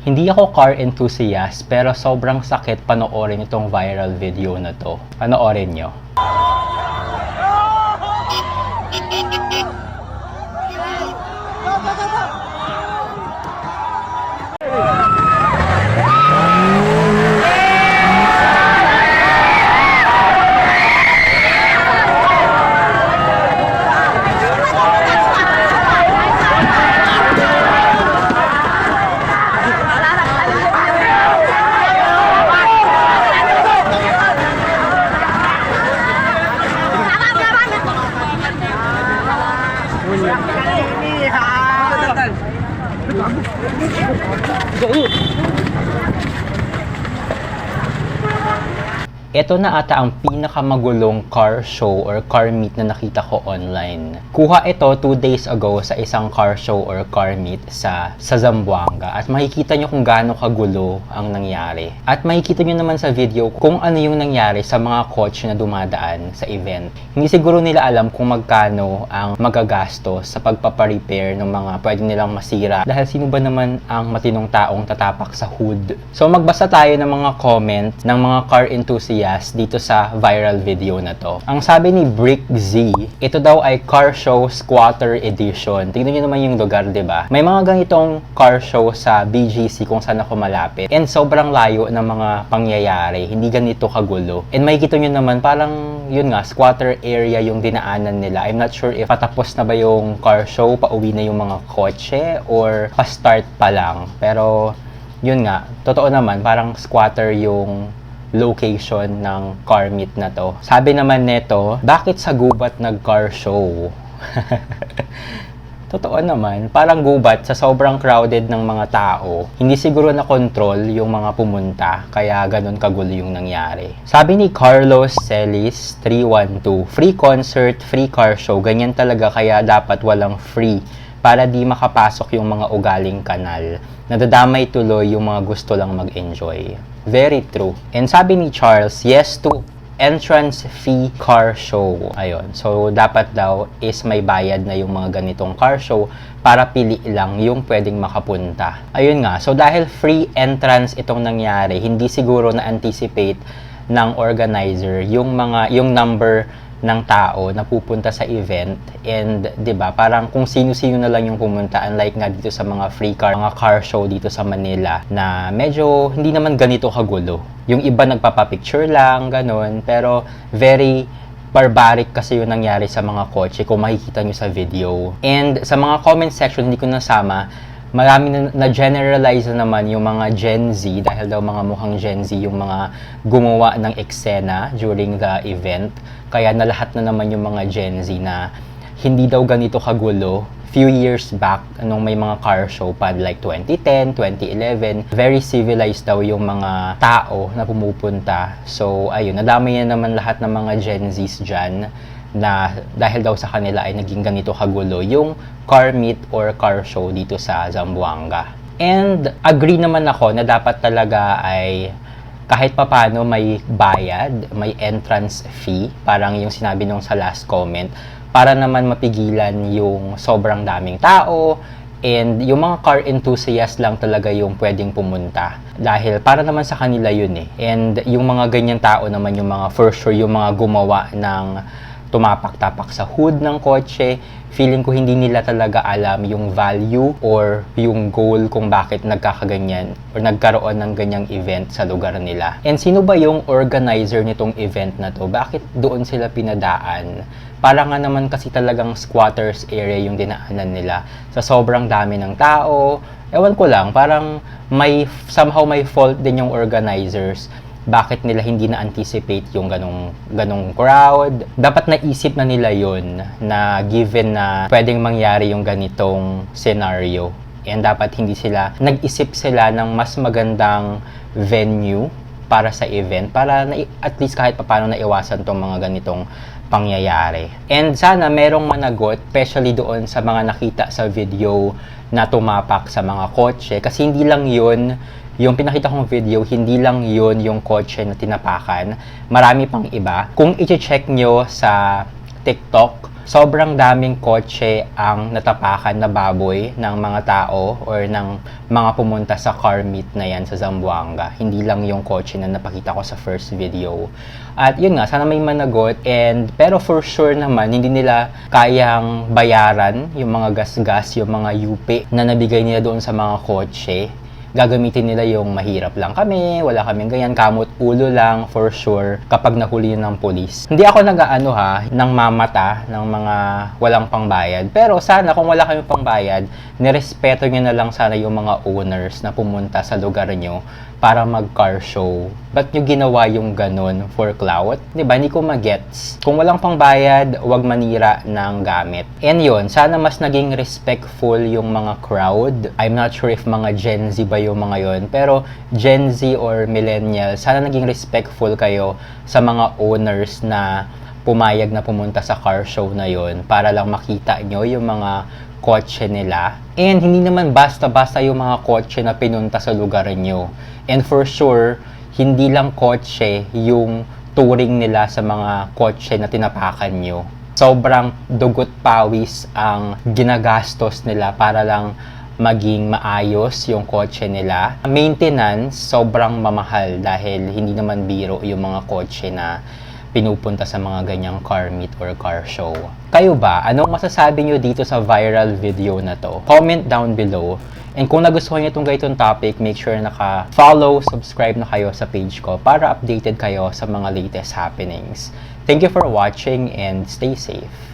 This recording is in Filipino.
Hindi ako car enthusiast pero sobrang sakit panoorin itong viral video na to. Panoorin nyo. Ito na ata ang pinakamagulong car show or car meet na nakita ko online. Kuha ito 2 days ago sa isang car show or car meet sa, sa Zamboanga. At makikita nyo kung gaano kagulo ang nangyari. At makikita nyo naman sa video kung ano yung nangyari sa mga coach na dumadaan sa event. Hindi siguro nila alam kung magkano ang magagastos sa pagpaparepair ng mga pwede nilang masira. Dahil sino ba naman ang matinong taong tatapak sa hood? So magbasa tayo ng mga comment ng mga car enthusiasts dito sa viral video na to. Ang sabi ni Brick Z, ito daw ay car show squatter edition. Tingnan nyo naman yung lugar, ba? May mga ganitong car show sa BGC kung saan ako malapit. And sobrang layo ng mga pangyayari. Hindi ganito kagulo. And makikita nyo naman parang yun nga, squatter area yung dinaanan nila. I'm not sure if patapos na ba yung car show, pauwi na yung mga kotse, or pa-start pa lang. Pero yun nga, totoo naman, parang squatter yung location ng car meet na to. Sabi naman neto, bakit sa gubat nag-car show? Totoo naman, parang gubat sa sobrang crowded ng mga tao. Hindi siguro na control yung mga pumunta, kaya ganun kagulo yung nangyari. Sabi ni Carlos Celis 312, free concert, free car show, ganyan talaga kaya dapat walang free para di makapasok yung mga ugaling kanal. Nadadamay tuloy yung mga gusto lang mag-enjoy. Very true. And sabi ni Charles, yes to entrance fee car show. Ayun. So, dapat daw is may bayad na yung mga ganitong car show para pili lang yung pwedeng makapunta. Ayun nga. So, dahil free entrance itong nangyari, hindi siguro na-anticipate ng organizer yung mga yung number ng tao na pupunta sa event. And 'di ba parang kung sino-sino na lang yung pumunta unlike nga dito sa mga free car mga car show dito sa Manila na medyo hindi naman ganito kagulo. Yung iba nagpapapicture lang ganon pero very barbaric kasi yung nangyari sa mga kotse kung makikita nyo sa video. And sa mga comment section hindi ko nasama marami na, na-generalize na naman yung mga Gen Z dahil daw mga mukhang Gen Z yung mga gumawa ng eksena during the event. Kaya na lahat na naman yung mga Gen Z na hindi daw ganito kagulo few years back nung may mga car show pa like 2010, 2011, very civilized daw yung mga tao na pumupunta. So ayun, nadami na naman lahat ng mga Gen Zs dyan na dahil daw sa kanila ay naging ganito kagulo yung car meet or car show dito sa Zamboanga. And agree naman ako na dapat talaga ay kahit papano may bayad, may entrance fee, parang yung sinabi nung sa last comment, para naman mapigilan yung sobrang daming tao, and yung mga car enthusiast lang talaga yung pwedeng pumunta. Dahil para naman sa kanila yun eh. And yung mga ganyan tao naman yung mga for sure, yung mga gumawa ng tumapak-tapak sa hood ng kotse, feeling ko hindi nila talaga alam yung value or yung goal kung bakit nagkakaganyan or nagkaroon ng ganyang event sa lugar nila. And sino ba yung organizer nitong event na to? Bakit doon sila pinadaan? Para nga naman kasi talagang squatters area yung dinaanan nila. Sa sobrang dami ng tao, ewan ko lang, parang may, somehow may fault din yung organizers bakit nila hindi na-anticipate yung ganong, ganong crowd. Dapat naisip na nila yon na given na pwedeng mangyari yung ganitong scenario. And dapat hindi sila, nag-isip sila ng mas magandang venue para sa event para na, at least kahit paano naiwasan tong mga ganitong pangyayari. And sana merong managot, especially doon sa mga nakita sa video na tumapak sa mga kotse kasi hindi lang yun yung pinakita kong video, hindi lang yun yung kotse na tinapakan. Marami pang iba. Kung i-check nyo sa TikTok, sobrang daming kotse ang natapakan na baboy ng mga tao or ng mga pumunta sa car meet na yan sa Zamboanga. Hindi lang yung kotse na napakita ko sa first video. At yun nga, sana may managot and pero for sure naman hindi nila kayang bayaran yung mga gas-gas, yung mga yupi na nabigay nila doon sa mga kotse gagamitin nila yung mahirap lang kami, wala kaming ganyan, kamot ulo lang for sure kapag nahuli ng polis. Hindi ako nag-ano ha, ng mamata ng mga walang pangbayad. Pero sana kung wala kayong pangbayad, nirespeto nyo na lang sana yung mga owners na pumunta sa lugar nyo para mag-car show. Ba't nyo ginawa yung ganun for clout? Ba? Hindi ko magets. Kung walang pangbayad, wag manira ng gamit. And yun, sana mas naging respectful yung mga crowd. I'm not sure if mga Gen Z ba yung mga yon Pero Gen Z or Millennial, sana naging respectful kayo sa mga owners na pumayag na pumunta sa car show na yon para lang makita nyo yung mga kotse nila. And hindi naman basta-basta yung mga kotse na pinunta sa lugar nyo. And for sure, hindi lang kotse yung touring nila sa mga kotse na tinapakan nyo. Sobrang dugot pawis ang ginagastos nila para lang maging maayos yung kotse nila. Maintenance, sobrang mamahal dahil hindi naman biro yung mga kotse na pinupunta sa mga ganyang car meet or car show. Kayo ba, anong masasabi nyo dito sa viral video na to? Comment down below. And kung nagustuhan nyo itong ganitong topic, make sure naka-follow, subscribe na kayo sa page ko para updated kayo sa mga latest happenings. Thank you for watching and stay safe.